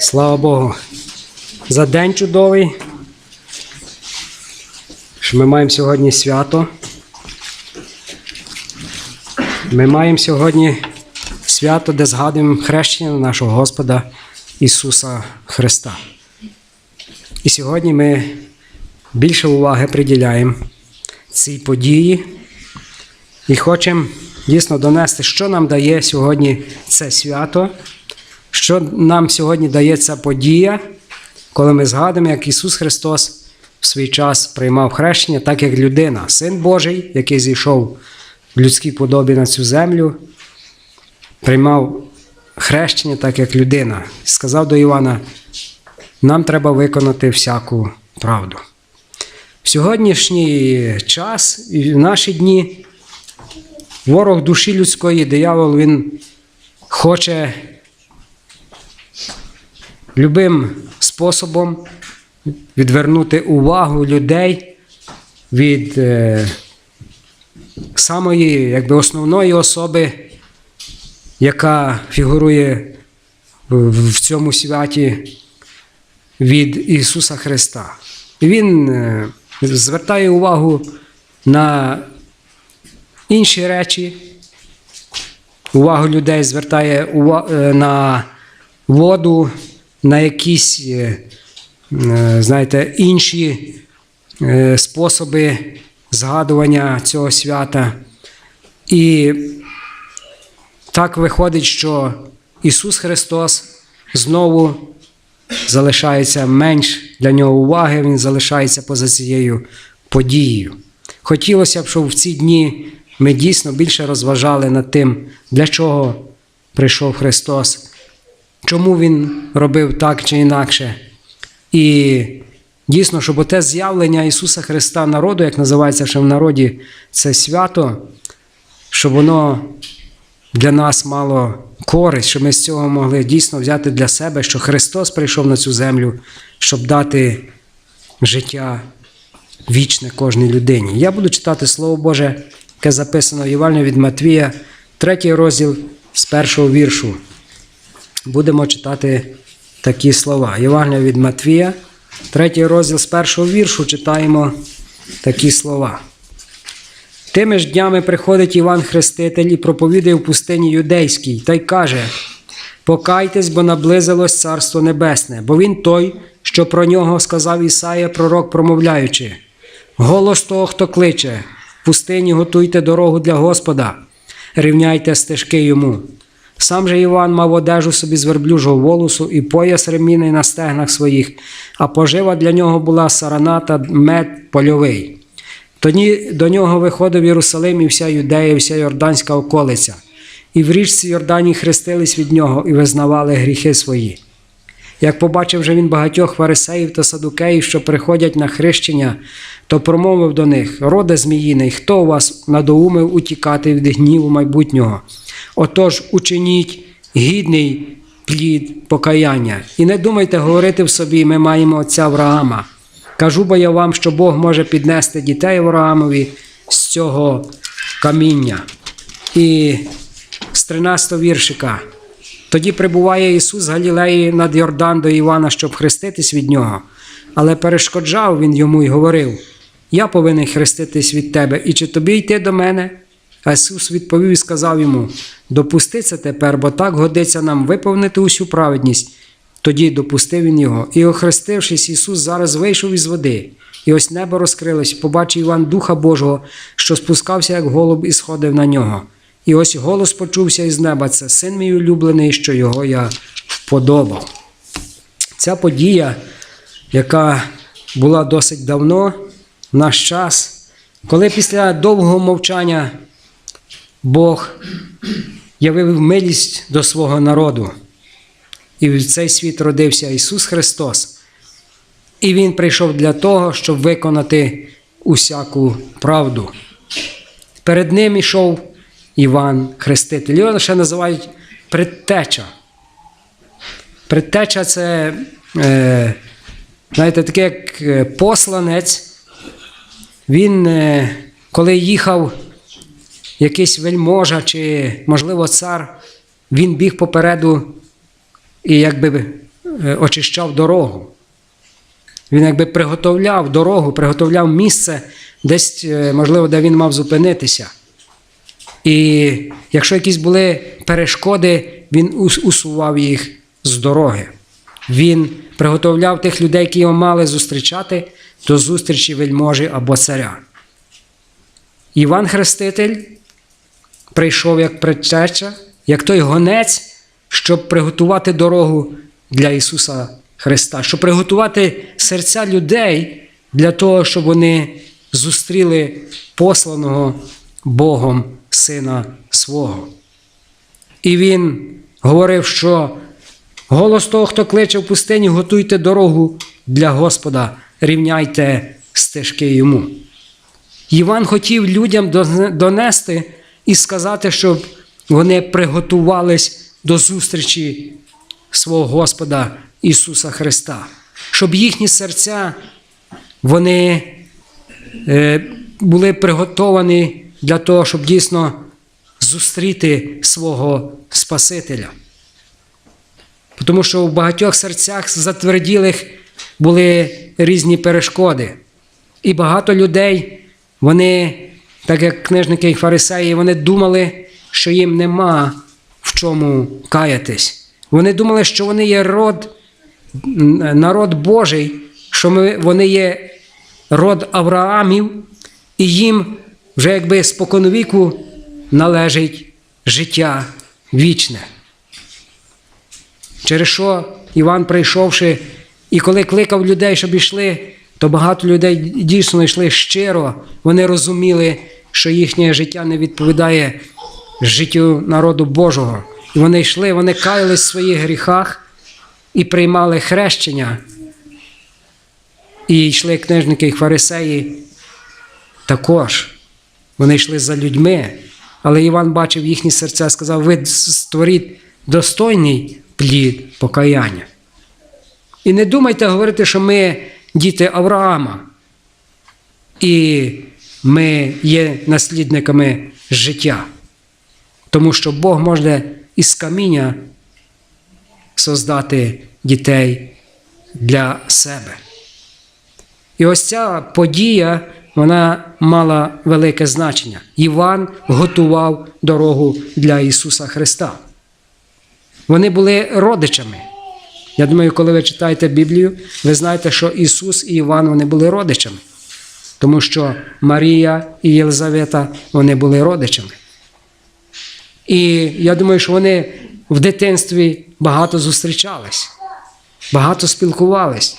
Слава Богу. За день чудовий. Що ми маємо сьогодні свято. Ми маємо сьогодні свято, де згадуємо хрещення нашого Господа Ісуса Христа. І сьогодні ми більше уваги приділяємо цій події і хочемо дійсно донести, що нам дає сьогодні це свято, що нам сьогодні дає ця подія, коли ми згадуємо, як Ісус Христос в свій час приймав хрещення, так як людина, Син Божий, який зійшов в людській подобі на цю землю, приймав хрещення, так як людина. Сказав до Івана: нам треба виконати всяку правду. В сьогоднішній час і в наші дні ворог душі людської, диявол, він хоче любим способом відвернути увагу людей від е, самої якби, основної особи, яка фігурує в, цьому святі від Ісуса Христа. Він е, звертає увагу на інші речі, увагу людей звертає е, на воду, на якісь, е, е, знаєте, інші е, способи згадування цього свята. І так виходить, що Ісус Христос знову залишається менш для нього уваги, Він залишається поза цією подією. Хотілося б, щоб в ці дні ми дійсно більше розважали над тим, для чого прийшов Христос, чому Він робив так чи інакше. І дійсно, щоб оте з'явлення Ісуса Христа народу, як називається ще в народі, це свято, щоб воно для нас мало користь, щоб ми з цього могли дійсно взяти для себе, що Христос прийшов на цю землю, щоб дати життя вічне кожній людині. Я буду читати Слово Боже, яке записано в Євангелії від Матвія, третій розділ з першого віршу. Будемо читати такі слова. Євангелія від Матвія, третій розділ з першого віршу читаємо такі слова. Тими ж днями приходить Іван Хреститель і проповідує в пустині юдейській, та й каже: Покайтесь, бо наблизилось Царство Небесне, бо він той, що про нього сказав Ісая, пророк, промовляючи: Голос того, хто кличе, в пустині готуйте дорогу для Господа, рівняйте стежки йому. Сам же Іван мав одежу собі з верблюжого волосу і пояс ремінний на стегнах своїх, а пожива для нього була сарана та мед польовий. Тоді до нього виходив Єрусалим і вся Юдея, і вся Йорданська околиця, і в річці Йордані хрестились від нього і визнавали гріхи свої. Як побачив же він багатьох фарисеїв та садукеїв, що приходять на хрещення, то промовив до них: Роде зміїний, хто вас надоумив утікати від гніву майбутнього? Отож, учиніть гідний плід покаяння, і не думайте говорити в собі, ми маємо отця Авраама. Кажу бо я вам, що Бог може піднести дітей Авраамові з цього каміння. І з 13 віршика. Тоді прибуває Ісус з Галілеї над Йордан до Івана, щоб хреститись від нього. Але перешкоджав він йому і говорив: Я повинен хреститись від тебе, і чи тобі йти до мене? А Ісус відповів і сказав йому: Допусти це тепер, бо так годиться нам виповнити усю праведність. Тоді допустив він його, і, охрестившись, Ісус зараз вийшов із води, і ось небо розкрилось, побачив Іван Духа Божого, що спускався, як голуб, і сходив на нього. І ось голос почувся із неба: це син мій улюблений, що його я вподобав. Ця подія, яка була досить давно, в наш час, коли після довгого мовчання Бог явив милість до свого народу. І в цей світ родився Ісус Христос. І Він прийшов для того, щоб виконати усяку правду. Перед ним ішов Іван Хреститель. Його ще називають предтеча. Предтеча це, е, знаєте, таке як е, посланець. Він, е, коли їхав якийсь вельможа чи, можливо, цар, він біг попереду і якби е, очищав дорогу. Він якби приготовляв дорогу, приготовляв місце, десь, е, можливо, де він мав зупинитися. І якщо якісь були перешкоди, він усував їх з дороги. Він приготовляв тих людей, які його мали зустрічати до зустрічі вельможі або царя. Іван Хреститель прийшов як предтеча, як той гонець, щоб приготувати дорогу для Ісуса Христа, щоб приготувати серця людей для того, щоб вони зустріли посланого Богом Сина свого. І він говорив, що голос того, хто кличе в пустині, готуйте дорогу для Господа, рівняйте стежки йому. Іван хотів людям донести і сказати, щоб вони приготувались до зустрічі свого Господа Ісуса Христа, щоб їхні серця вони е, були приготовані для того, щоб дійсно зустріти свого Спасителя. Тому що в багатьох серцях затверділих були різні перешкоди. І багато людей, вони, так як книжники і фарисеї, вони думали, що їм нема в чому каятись. Вони думали, що вони є род, народ Божий, що ми, вони є род Авраамів, і їм вже якби споконвіку належить життя вічне. Через що Іван, прийшовши, і коли кликав людей, щоб йшли, то багато людей дійсно йшли щиро. Вони розуміли, що їхнє життя не відповідає життю народу Божого. І вони йшли, вони каялись в своїх гріхах і приймали хрещення. І йшли книжники і фарисеї також. Вони йшли за людьми. Але Іван бачив їхні серця і сказав: ви створіть достойний плід покаяння. І не думайте говорити, що ми діти Авраама, і ми є наслідниками життя. Тому що Бог може із каміння создати дітей для себе. І ось ця подія вона мала велике значення. Іван готував дорогу для Ісуса Христа. Вони були родичами. Я думаю, коли ви читаєте Біблію, ви знаєте, що Ісус і Іван вони були родичами. Тому що Марія і Єлизавета вони були родичами. І я думаю, що вони в дитинстві багато зустрічались, багато спілкувались.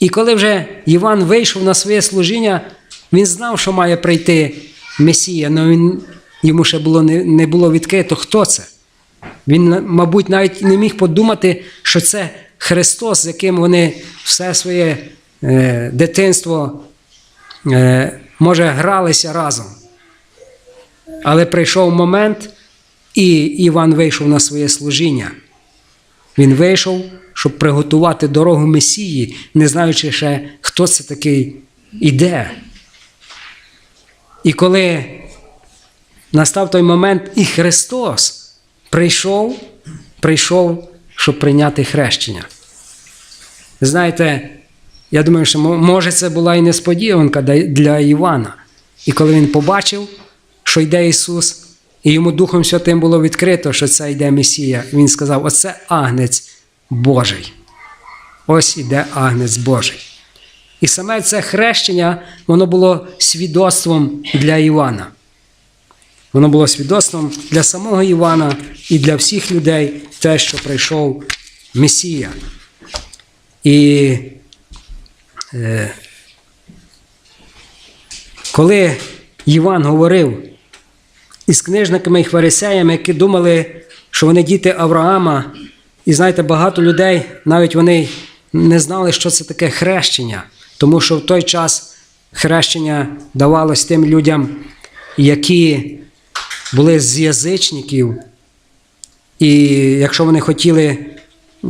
І коли вже Іван вийшов на своє служіння, він знав, що має прийти Месія, але він, йому ще було, не, не було відкрито, хто це. Він, мабуть, навіть не міг подумати, що це Христос, з яким вони все своє е, дитинство, е, може, гралися разом. Але прийшов момент, і Іван вийшов на своє служіння. Він вийшов, щоб приготувати дорогу Месії, не знаючи ще, хто це такий іде. І коли настав той момент, і Христос прийшов, прийшов, щоб прийняти хрещення. Знаєте, я думаю, що може це була і несподіванка для- Івана. І коли він побачив, що йде Ісус, і йому Духом Святим було відкрито, що це йде Месія, він сказав: Оце агнець Божий. Ось іде агнець Божий. І саме це хрещення, воно було свідоцтвом для Івана. Воно було свідоцтвом для самого Івана і для всіх людей, те, що прийшов Месія. І е, коли Іван говорив із книжниками і фарисеями, які думали, що вони діти Авраама, і знаєте, багато людей навіть вони не знали, що це таке хрещення, тому що в той час хрещення давалось тим людям, які були з язичників, і якщо вони хотіли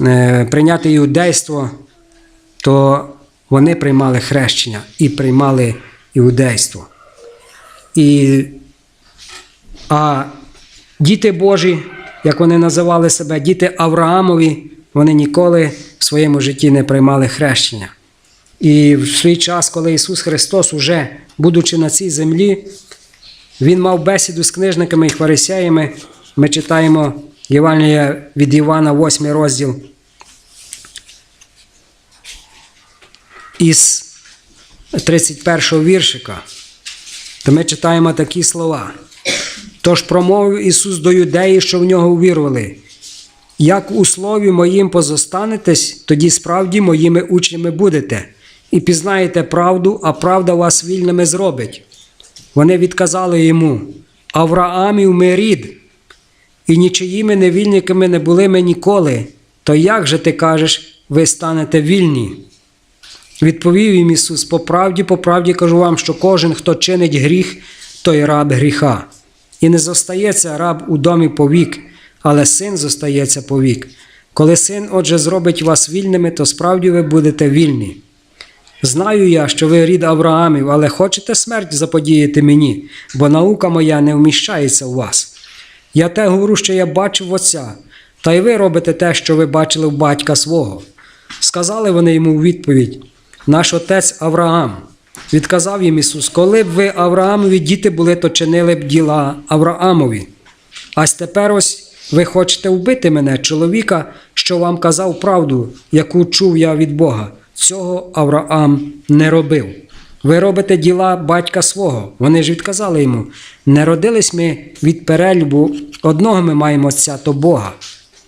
е, прийняти іудейство, то вони приймали хрещення і приймали іудейство. І, а діти Божі, як вони називали себе, діти Авраамові, вони ніколи в своєму житті не приймали хрещення. І в свій час, коли Ісус Христос, уже будучи на цій землі, Він мав бесіду з книжниками і фарисеями. Ми читаємо Євангелія від Івана, 8 розділ. Із 31 віршика, то ми читаємо такі слова. Тож промовив Ісус до юдеї, що в нього увірували. Як у слові моїм позостанетесь, тоді справді моїми учнями будете, і пізнаєте правду, а правда вас вільними зробить. Вони відказали йому: Авраамів ми рід, і нічиїми невільниками не були ми ніколи. То як же ти кажеш, ви станете вільні? Відповів їм Ісус: по правді, по правді кажу вам, що кожен, хто чинить гріх, той раб гріха. І не зостається раб у домі повік, але син зостається повік. Коли син, отже, зробить вас вільними, то справді ви будете вільні. Знаю я, що ви рід Авраамів, але хочете смерть заподіяти мені, бо наука моя не вміщається у вас. Я те говорю, що я бачив Отця, та й ви робите те, що ви бачили в батька свого. Сказали вони йому у відповідь: Наш отець Авраам. Відказав їм Ісус, коли б ви Авраамові діти були, то чинили б діла Авраамові. Ась тепер ось ви хочете вбити мене, чоловіка, що вам казав правду, яку чув я від Бога. Цього Авраам не робив. Ви робите діла батька свого. Вони ж відказали йому: не родились ми від перелюбу, одного ми маємо отця, то Бога.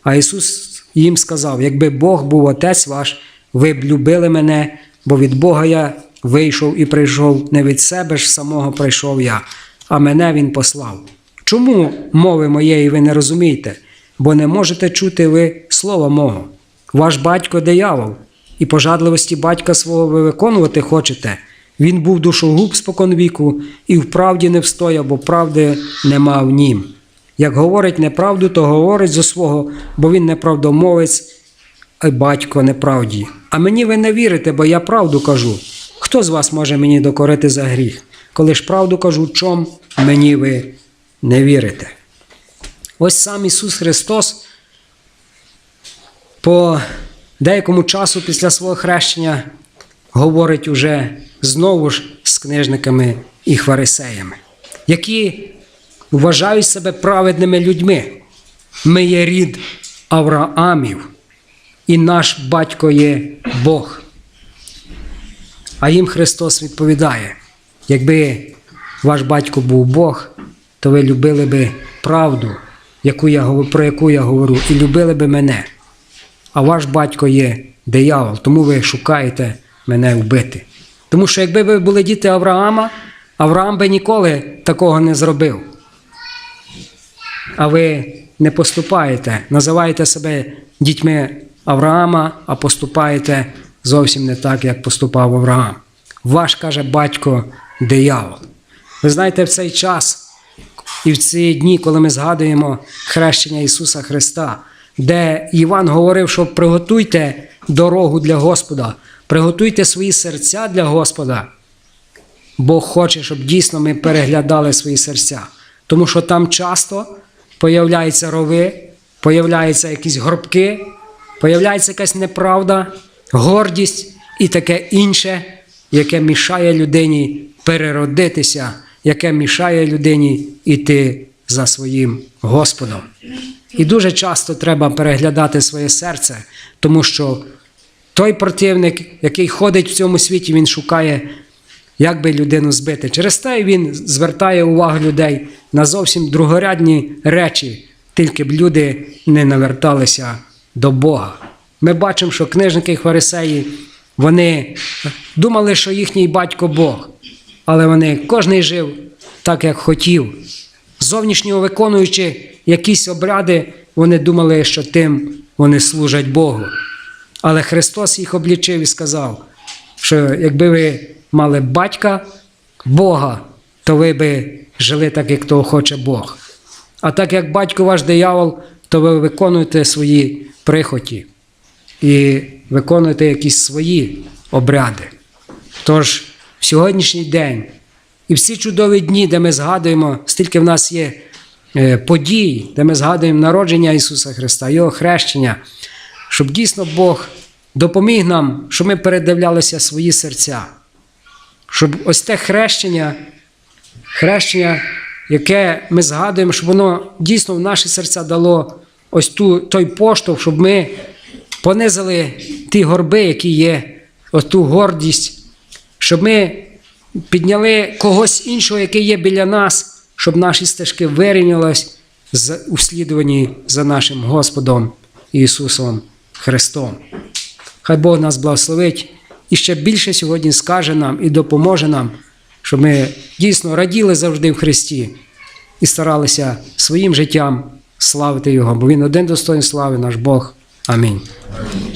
А Ісус їм сказав: якби Бог був отець ваш, ви б любили мене, бо від Бога я вийшов і прийшов, не від себе ж самого прийшов я, а мене Він послав. Чому мови моєї ви не розумієте? Бо не можете чути ви слова мого. Ваш батько диявол, і пожадливості батька свого ви виконувати хочете. Він був душогуб споконвіку і вправді не встояв, бо правди нема в нім. Як говорить неправду, то говорить зо свого, бо він неправдомовець, а батько неправді. А мені ви не вірите, бо я правду кажу. Хто з вас може мені докорити за гріх? Коли ж правду кажу, чом мені ви не вірите? Ось сам Ісус Христос по деякому часу після свого хрещення говорить уже знову ж з книжниками і фарисеями, які вважають себе праведними людьми. Ми є рід Авраамів, і наш батько є Бог. А їм Христос відповідає: якби ваш батько був Бог, то ви любили би правду, яку я, про яку я говорю, і любили би мене. А ваш батько є диявол, тому ви шукаєте мене вбити. Тому що якби ви були діти Авраама, Авраам би ніколи такого не зробив. А ви не поступаєте, називаєте себе дітьми Авраама, а поступаєте зовсім не так, як поступав Авраам. Ваш каже батько диявол. Ви знаєте, в цей час і в ці дні, коли ми згадуємо хрещення Ісуса Христа, де Іван говорив, що приготуйте дорогу для Господа, приготуйте свої серця для Господа. Бог хоче, щоб дійсно ми переглядали свої серця. Тому що там часто появляються рови, появляються якісь горбки, появляється якась неправда, гордість і таке інше, яке мішає людині переродитися, яке мішає людині йти за своїм Господом. І дуже часто треба переглядати своє серце, тому що той противник, який ходить в цьому світі, він шукає, як би людину збити. Через те він звертає увагу людей на зовсім другорядні речі, тільки б люди не наверталися до Бога. Ми бачимо, що книжники і фарисеї вони думали, що їхній батько Бог, але вони кожний жив так, як хотів. Зовнішньо виконуючи якісь обряди, вони думали, що тим вони служать Богу. Але Христос їх облічив і сказав, що якби ви мали батька Бога, то ви би жили так, як того хоче Бог. А так як батько ваш диявол, то ви виконуєте свої прихоті і виконуєте якісь свої обряди. Тож в сьогоднішній день і всі чудові дні, де ми згадуємо, стільки в нас є е, подій, де ми згадуємо народження Ісуса Христа, Його хрещення, щоб дійсно Бог допоміг нам, щоб ми передивлялися свої серця. Щоб ось те хрещення, хрещення, яке ми згадуємо, щоб воно дійсно в наші серця дало ось ту, той поштовх, щоб ми понизили ті горби, які є, ось ту гордість, щоб ми підняли когось іншого, який є біля нас, щоб наші стежки вирівнялись у слідуванні за нашим Господом Ісусом Христом. Хай Бог нас благословить і ще більше сьогодні скаже нам і допоможе нам, щоб ми дійсно раділи завжди в Христі і старалися своїм життям славити Його, бо Він один достойний слави, наш Бог. Amém. Amém.